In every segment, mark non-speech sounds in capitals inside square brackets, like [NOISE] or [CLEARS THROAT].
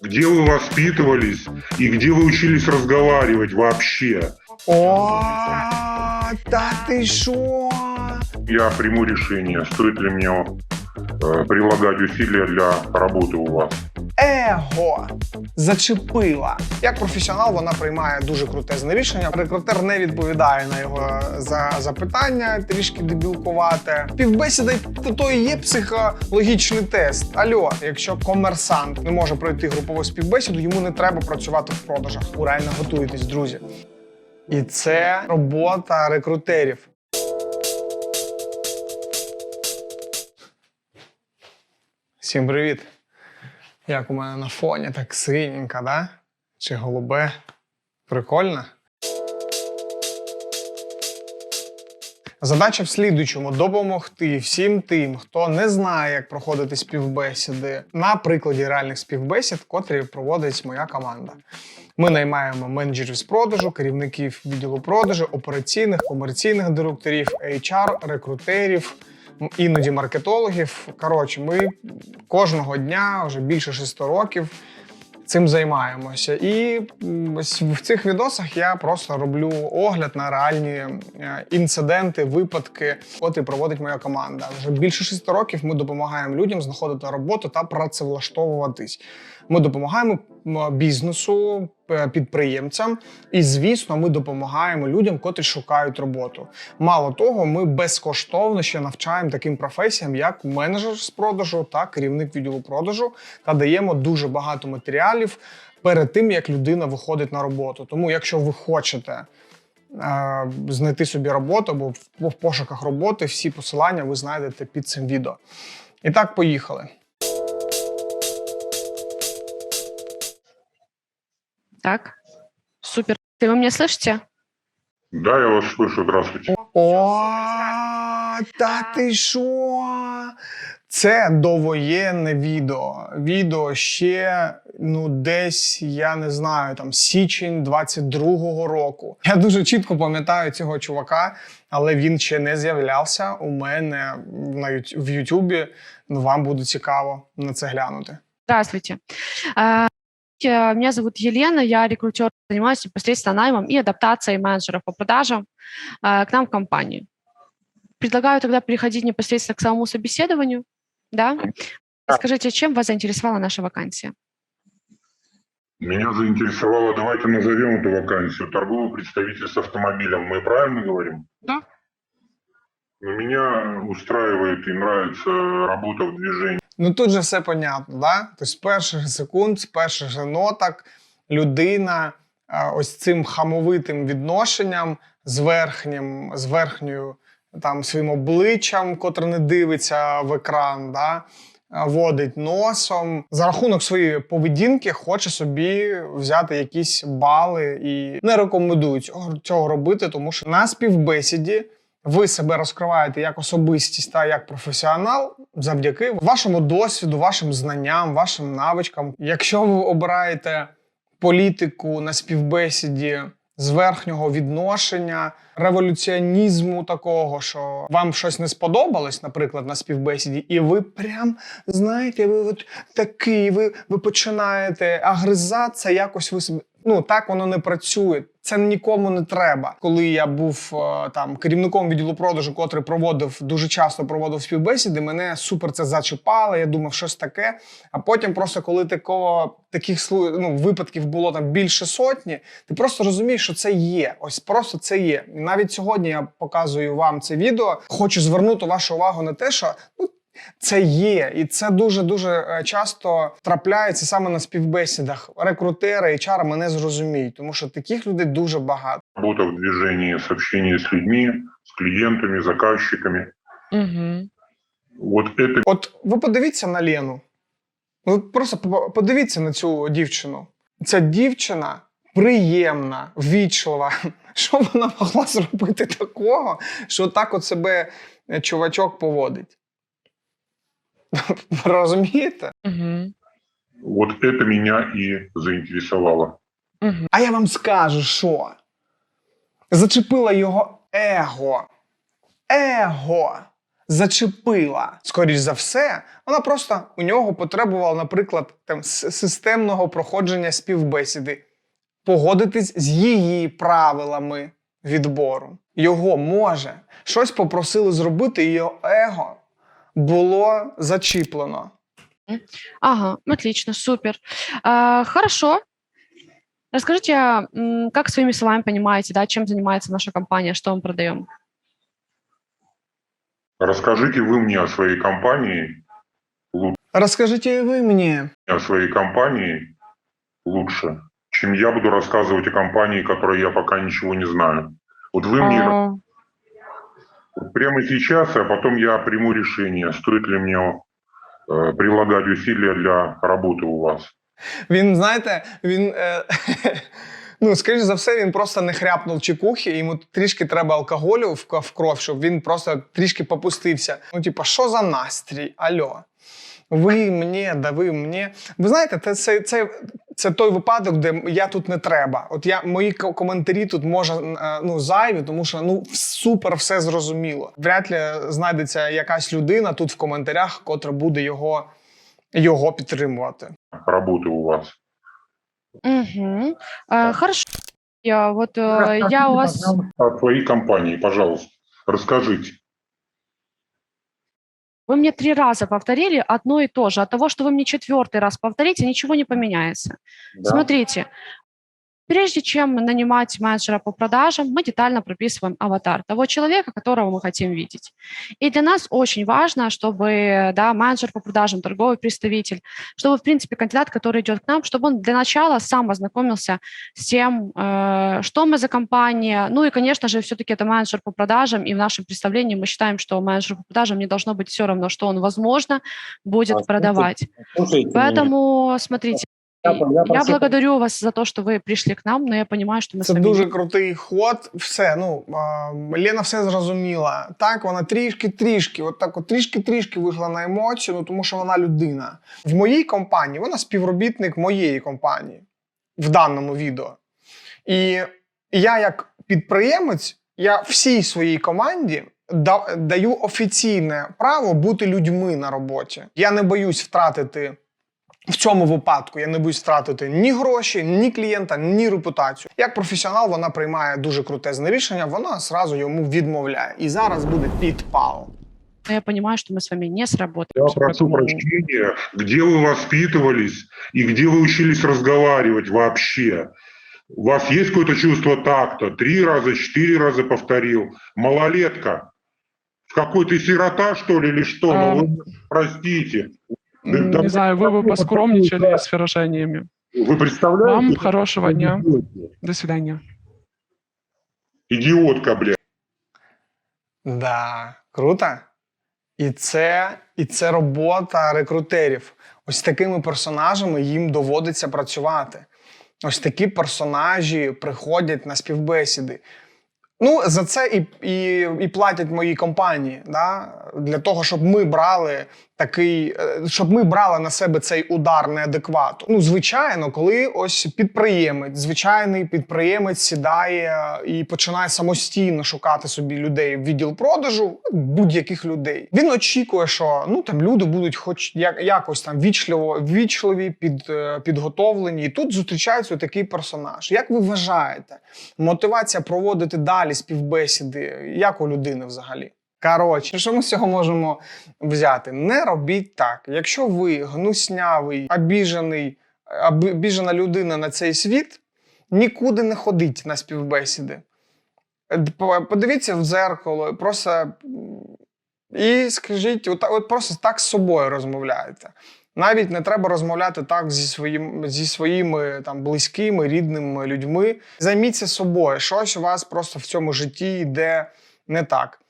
Где вы воспитывались и где вы учились разговаривать вообще? О, та ти що? Я приму решение, стоит ли мне э, прилагать усилия для работы у вас. Его зачепила. Як професіонал, вона приймає дуже крутезне рішення. Рекрутер не відповідає на його за запитання, трішки дебілкувате. Співбесіда й- то і є психологічний тест. Альо, якщо комерсант не може пройти групову співбесіду, йому не треба працювати в продажах. Ви реально готуєтесь, друзі. І це робота рекрутерів. Всім привіт! Як у мене на фоні, так синенька, да? Чи голубе? Прикольно. Задача в слідуючому допомогти всім тим, хто не знає, як проходити співбесіди, на прикладі реальних співбесід, котрі проводить моя команда. Ми наймаємо менеджерів з продажу, керівників відділу продажу, операційних, комерційних директорів, HR, рекрутерів, іноді маркетологів. Коротше, ми кожного дня вже більше шести років цим займаємося. І ось в цих відосах я просто роблю огляд на реальні е, інциденти, випадки, котрі проводить моя команда. Вже більше шести років ми допомагаємо людям знаходити роботу та працевлаштовуватись. Ми допомагаємо бізнесу, е, підприємцям, і звісно, ми допомагаємо людям, котрі шукають роботу. Мало того, ми безкоштовно ще навчаємо таким професіям, як менеджер з продажу та керівник відділу продажу, та даємо дуже багато матеріалів перед тим, як людина виходить на роботу. Тому, якщо ви хочете е, знайти собі роботу або в, в пошуках роботи, всі посилання ви знайдете під цим відео. І так, поїхали. Так, супер. Ты вы меня слышите? Да, я вас слышу, здравствуйте. О, та ти що? Це довоєнне відео. Відео ще ну десь я не знаю, там січень 22-го року. Я дуже чітко пам'ятаю цього чувака, але він ще не з'являвся у мене на Ют- в Ютубі. Ну вам буде цікаво на це глянути. Здравствуйте. Э, Меня зовут Елена, я рекрутер, занимаюсь непосредственно наймом и адаптацией менеджеров по продажам а, к нам в компанию. Предлагаю тогда переходить непосредственно к самому собеседованию. Да? Скажите, чем вас заинтересовала наша вакансия? Меня заинтересовало, давайте назовем эту вакансию, торговый представитель с автомобилем. Мы правильно говорим? Да. Но меня устраивает и нравится работа в движении. Ну тут же все понятно, да? Тобто з перших секунд, з перших же ноток людина ось цим хамовитим відношенням з верхнім, з верхньою там своїм обличчям, котре не дивиться в екран, да? водить носом. За рахунок своєї поведінки хоче собі взяти якісь бали і не рекомендую цього, цього робити, тому що на співбесіді ви себе розкриваєте як особистість та як професіонал завдяки вашому досвіду, вашим знанням, вашим навичкам. Якщо ви обираєте політику на співбесіді з верхнього відношення, революціонізму такого, що вам щось не сподобалось, наприклад, на співбесіді, і ви прям знаєте, ви от такий, ви, ви починаєте агризатися, якось ви собі. Ну так воно не працює. Це нікому не треба. Коли я був е, там керівником відділу продажу, котрий проводив дуже часто проводив співбесіди, мене супер це зачіпало. Я думав, щось таке. А потім, просто коли такого таких ну, випадків було там більше сотні, ти просто розумієш, що це є. Ось просто це є. І навіть сьогодні я показую вам це відео. Хочу звернути вашу увагу на те, що ну. Це є, і це дуже дуже часто трапляється саме на співбесідах. Рекрутери, HR мене зрозуміють, тому що таких людей дуже багато. Работа в движении, с общением с людьми, с клиентами, заказчиками. Вот это От ви подивіться на Лену. Ви просто подивіться на цю дівчину. Ця дівчина приємна, ввічлива. [LAUGHS] Що вона могла зробити такого, що так от себе е, чувачок поводить? [LAUGHS] Розумієте? Вот это меня и заинтересовало. А я вам скажу, що зачепила його его. Его. зачепила. Скоріш за все, вона просто у нього потребувала, наприклад, там системного проходження співбесіди, погодитись з її правилами відбору. Його може щось попросили зробити, і його его було зачіплено. Ага, отлично, супер. А, хорошо. Расскажите, м, как своими словами понимаете, да, чем занимается наша компания, что мы продаем? Расскажите вы мне о своей компании, Розкажіть і ви мені, о своей компании лучше, чем я буду рассказывать о компании, которой я пока ничего не знаю. Вот вы мне А, Вот прямо сейчас, а потом я приму решение, стоит ли мне э, прилагать усилия для работы у вас. він, знаєте, він. Е, [LAUGHS] ну, скоріш за все, він просто не хряпнув чекухи, йому трішки треба алкоголю в, кров, щоб він просто трішки попустився. Ну, типа, що за настрій? Альо? Ви мені, да ви мені. Ви знаєте, це, це, це, це той випадок, де я тут не треба. От я мої коментарі тут може е, ну, зайві, тому що ну супер все зрозуміло. Вряд ли знайдеться якась людина тут в коментарях, котра буде його, його підтримувати. Работы у вас. мгм. А, хорошо. Я, вот э, я у вас... О компании, пожалуйста, расскажите. Вы мне три раза повторили одно и то же. От того, что вы мне четвертый раз повторите, ничего не поменяется. Да? Смотрите, прежде чем нанимать менеджера по продажам, мы детально прописываем аватар того человека, которого мы хотим видеть. И для нас очень важно, чтобы да, менеджер по продажам, торговый представитель, чтобы, в принципе, кандидат, который идет к нам, чтобы он для начала сам ознакомился с тем, э, что мы за компания. Ну и, конечно же, все-таки это менеджер по продажам, и в нашем представлении мы считаем, что менеджер по продажам не должно быть все равно, что он, возможно, будет А, продавать. Слушайте меня. Поэтому, смотрите, Я- я я, благодарю вас за то, что вы пришли к нам, но я понимаю, что мы Це с вами дуже крутий ход. Все, ну а, Лена все зрозуміла. Так, вона трішки-трішки, от так, от трішки-трішки вийшла на емоцію, ну тому що вона людина. В моїй компанії вона співробітник моєї компанії в даному відео. І я, як підприємець, я всій своїй команді да- даю офіційне право бути людьми на роботі. Я не боюсь втратити. В цьому випадку я не боюсь втратити ні гроші, ні клієнта, ні репутацію. Як професіонал, вона приймає дуже крутезне рішення, вона зразу йому відмовляє. І зараз буде підпал. но я понимаю, что мы с вами не сработаем. Я прошу поэтому- прощения, где вы воспитывались и где вы учились разговаривать вообще? У вас есть какое-то чувство такта? Три раза, четыре раза повторил. Малолетка. В какой ты сирота, что ли, или что? А, Ну, вы простите. Да- М, да- Не знаю, вы бы поскромничали с выражениями. Вы представляете? Вам хорошего дня. Идиотка. До свидания. Идиотка, блядь. Да, круто. І це, і це робота рекрутерів. Ось з такими персонажами їм доводиться працювати. Ось такі персонажі приходять на співбесіди. Ну, за це і, і, і платять мої компанії, да? для того, щоб ми брали такий, е, щоб ми брали на себе цей удар неадеквату. Ну, звичайно, коли ось підприємець, звичайний підприємець сідає і починає самостійно шукати собі людей в відділ продажу, будь-яких людей. Він очікує, що ну там люди будуть, хоч як, якось там вічливо, вічливі, під, е, підготовлені. І тут зустрічається такий персонаж. Як ви вважаєте, мотивація проводити далі співбесіди, як у людини взагалі? Коротше, що ми з цього можемо взяти? Не робіть так. Якщо ви гнуснявий, обіжений, обіжена людина на цей світ, нікуди не ходіть на співбесіди. Е, Подивіться в дзеркало, просто і скажіть, от, от просто так з собою розмовляєте. Навіть не треба розмовляти так зі, своїм, зі своїми там, близькими, рідними людьми. Займіться собою. Щось у вас просто в цьому житті йде не так.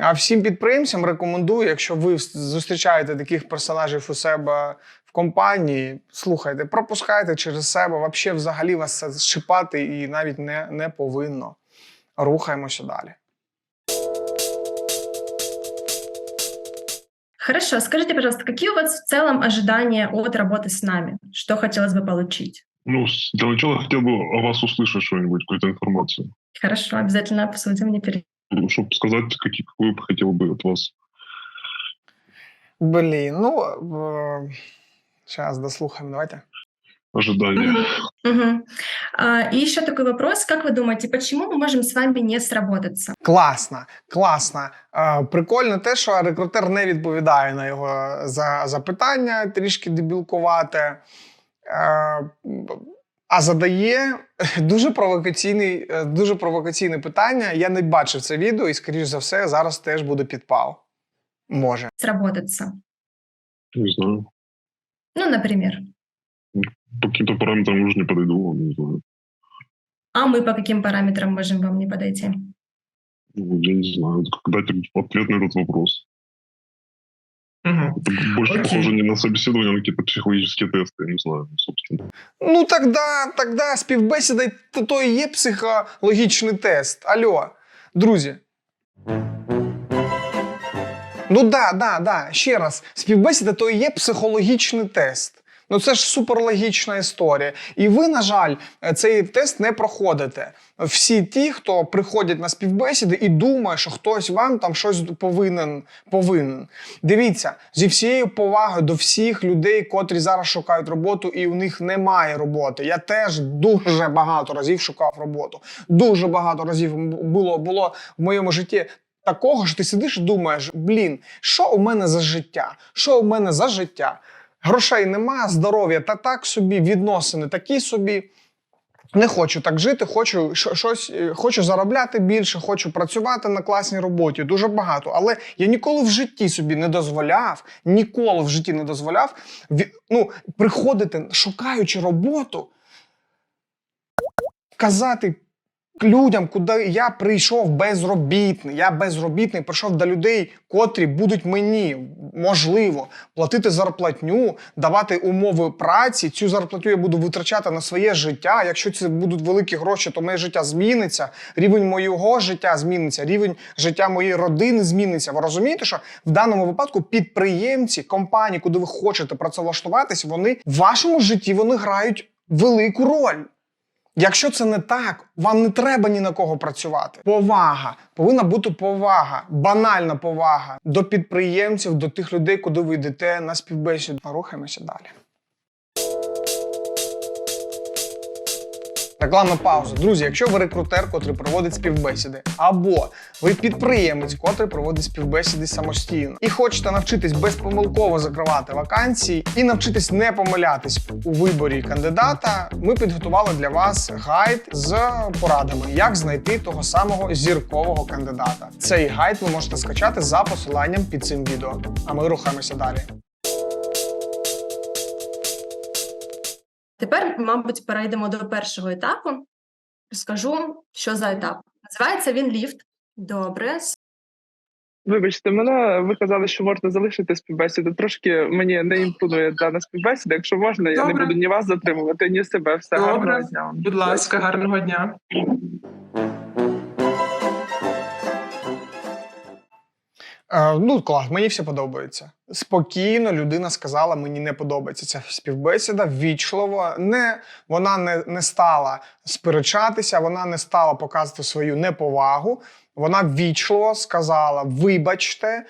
А всім підприємцям рекомендую, якщо ви вс- зустрічаєте таких персонажів у себе в компанії, слухайте, пропускайте через себе, вообще взагалі вас це шипати і навіть не, не повинно. Рухаємося далі. Хорошо, скажите, пожалуйста, какие у вас в целом ожидания от работы с нами? Что хотелось бы получить? Ну, с- для начала хотел бы о вас услышать что-нибудь, какую-то информацию. Хорошо, обязательно обсудим, не перед... Чтобы сказать, какие, какую бы хотел бы от вас Блін, ну зараз дослухаємо. Давайте. Ожидания. Мгм. А, И еще такой вопрос. Как вы думаете, почему мы можем с вами не сработаться? Класно, класно. Е, прикольно те, що рекрутер не відповідає на його за запитання, трішки дебілкувате, е, а задає дуже провокаційний, е, дуже провокаційне питання. Я не бачив це відео, і, скоріш за все, зараз теж буде підпал. Може. Сработаться? Не знаю. Ну, например. По каким-то параметрам уже не подойду, не знаю. А мы по каким параметрам можем вам не подойти? Ну, Я не знаю. Дать ответ на этот вопрос? Угу. Больше Окей. похоже не на собеседование, а на какие-то психологические тесты, я не знаю, собственно. Ну, тогда, тогда співбесіда то, то і є психологічний тест. Алло, друзі. Ну да, да, да. Ще раз, співбесіда то і є психологічний тест. Ну це ж суперлогічна історія. І ви, на жаль, цей тест не проходите. Всі ті, хто приходять на співбесіди і думає, що хтось вам там щось повинен. повинен. Дивіться, зі всією повагою до всіх людей, котрі зараз шукають роботу, і у них немає роботи. Я теж дуже багато разів шукав роботу. Дуже багато разів було, було в моєму житті. Такого що ти сидиш і думаєш, блін, що у мене за життя? Що у мене за життя? Грошей нема, здоров'я та так собі, відносини такі собі. Не хочу так жити, хочу щось, е, хочу заробляти більше, хочу працювати на класній роботі. Дуже багато. Але я ніколи в житті собі не дозволяв, ніколи в житті не дозволяв ну, приходити, шукаючи роботу, казати людям, куди я прийшов безробітний. Я безробітний прийшов до людей, котрі будуть мені можливо платити зарплатню, давати умови праці. Цю зарплатню я буду витрачати на своє життя. Якщо це будуть великі гроші, то моє життя зміниться. Рівень моєго життя зміниться, рівень життя моєї родини зміниться. Ви розумієте, що в даному випадку підприємці, компанії, куди ви хочете працевлаштуватись, вони в вашому житті вони грають велику роль. Якщо це не так, вам не треба ні на кого працювати. Повага повинна бути повага, банальна повага до підприємців, до тих людей, куди ви йдете на співбесіду. Рухаємося далі. Рекламна пауза. Друзі, якщо ви рекрутер, котрий проводить співбесіди, або ви підприємець, котрий проводить співбесіди самостійно, і хочете навчитись безпомилково закривати вакансії і навчитись не помилятись у виборі кандидата, ми підготували для вас гайд з порадами, як знайти того самого зіркового кандидата. Цей гайд ви можете скачати за посиланням під цим відео. А ми рухаємося далі. Тепер, мабуть, перейдемо до першого етапу. Розкажу, що за етап. Називається він ліфт. Добре. Вибачте, мене ви казали, що можна залишити співбесіду. Трошки мені не імпонує дана співбесіда. Якщо можна, я не буду ні вас затримувати, ні себе. Все Добре. гарного дня. Будь ласка, гарного дня. Е, ну, клас, мені все подобається. Спокійно людина сказала, мені не подобається ця співбесіда, ввічливо. Не, вона не, не стала сперечатися, вона не стала показувати свою неповагу. Вона ввічливо сказала: вибачте, е,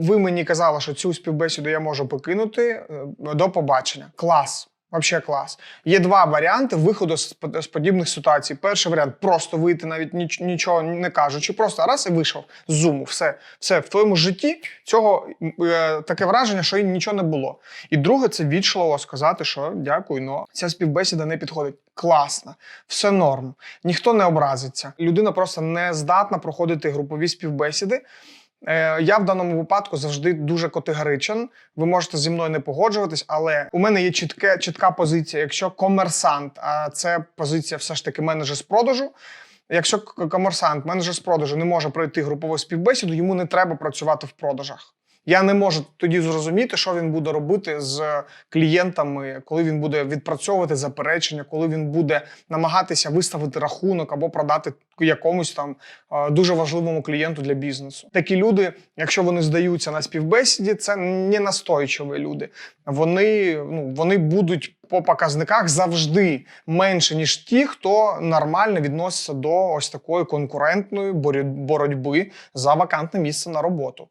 ви мені казали, що цю співбесіду я можу покинути. е, До побачення. Клас. Вообще клас. Є два варіанти виходу з, под- подібних ситуацій. Перший варіант просто вийти, навіть ніч, нічого не кажучи, просто раз і вийшов з зуму. Все, все в твоєму житті цього е, таке враження, що нічого не було. І друге, це вічливо сказати, що дякую, но ця співбесіда не підходить. Класно, все норм, ніхто не образиться. Людина просто не здатна проходити групові співбесіди. Е, Я в даному випадку завжди дуже категоричен. Ви можете зі мною не погоджуватись, але у мене є чітке, чітка позиція. Якщо комерсант, а це позиція все ж таки менеджер з продажу. Якщо комерсант, менеджер з продажу не може пройти групову співбесіду, йому не треба працювати в продажах. Я не можу тоді зрозуміти, що він буде робити з клієнтами, коли він буде відпрацьовувати заперечення, коли він буде намагатися виставити рахунок або продати якомусь там е, дуже важливому клієнту для бізнесу. Такі люди, якщо вони здаються на співбесіді, це не настойчиві люди. Вони, ну, вони будуть по показниках завжди менше, ніж ті, хто нормально відноситься до ось такої конкурентної бороть- боротьби за вакантне місце на роботу.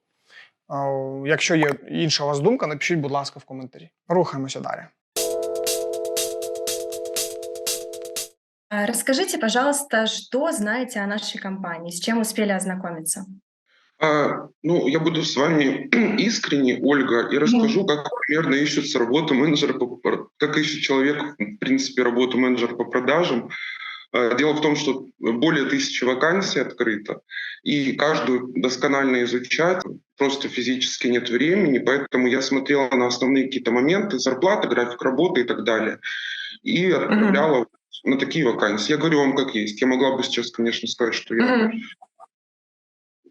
Якщо є інша у вас думка, напишіть, будь ласка, в коментарі. Рухаємося далі. А, Расскажите, пожалуйста, что знаете о нашей компании, с чем успели ознакомиться? А, ну, я буду с вами [CLEARS THROAT] искренне, Ольга, и расскажу, как примерно ищется работа менеджера, по, пр- как ищет человек, в принципе, работу менеджера по продажам. А, Дело в том, что более тысячи вакансий открыто, и каждую досконально изучать просто физически нет времени, поэтому я смотрела на основные какие-то моменты, зарплата, график работы и так далее, и отправляла на такие вакансии. Я говорю вам как есть. Я могла бы сейчас, конечно, сказать, что я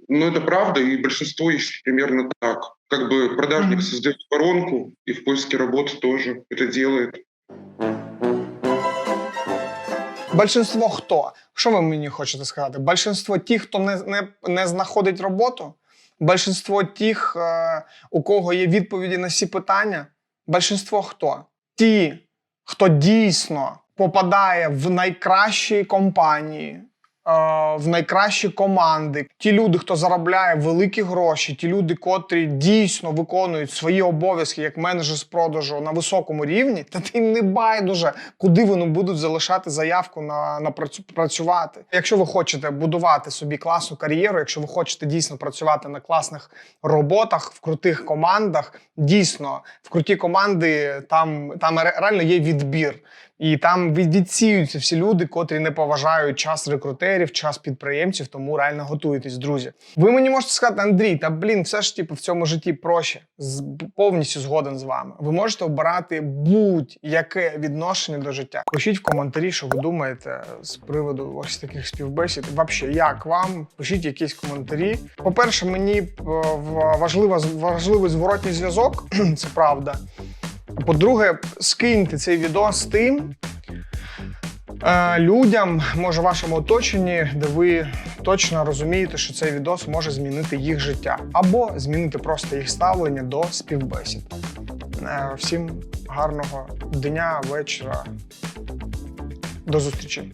но это правда, и большинство ищет примерно так. Как бы продажник Мгм. создает воронку, и в поиске работы тоже это делает. Большинство хто? Що ви мені хочете сказати? Большинство тих, хто не, не, не знаходить роботу? Большинство тих, е, у кого є відповіді на всі питання? Большинство хто? Ті, хто дійсно попадає в найкращі компанії, в найкращі команди, ті люди, хто заробляє великі гроші, ті люди, котрі дійсно виконують свої обов'язки як менеджер з продажу на високому рівні, та тим не байдуже, куди вони будуть залишати заявку на, на працю, працювати. Якщо ви хочете будувати собі класну кар'єру, якщо ви хочете дійсно працювати на класних роботах, в крутих командах, дійсно в круті команди там, там реально є відбір. І там від- відсіюються всі люди, котрі не поважають час рекрутерів, час підприємців, тому реально готуйтесь, друзі. Ви мені можете сказати, Андрій, та блін, все ж типу в цьому житті проще. З, повністю згоден з вами. Ви можете обирати будь-яке відношення до життя. Пишіть в коментарі, що ви думаєте з приводу ось таких співбесід. Вообще, як вам? Пишіть якісь коментарі. По-перше, мені е, в- важливий зворотній зв'язок, [CLEARS THROAT] це правда. По-друге, скиньте цей відос тим е, людям, може, вашому оточенні, де ви точно розумієте, що цей відос може змінити їх життя, або змінити просто їх ставлення до співбесід. Е, всім гарного дня, вечора. До зустрічі.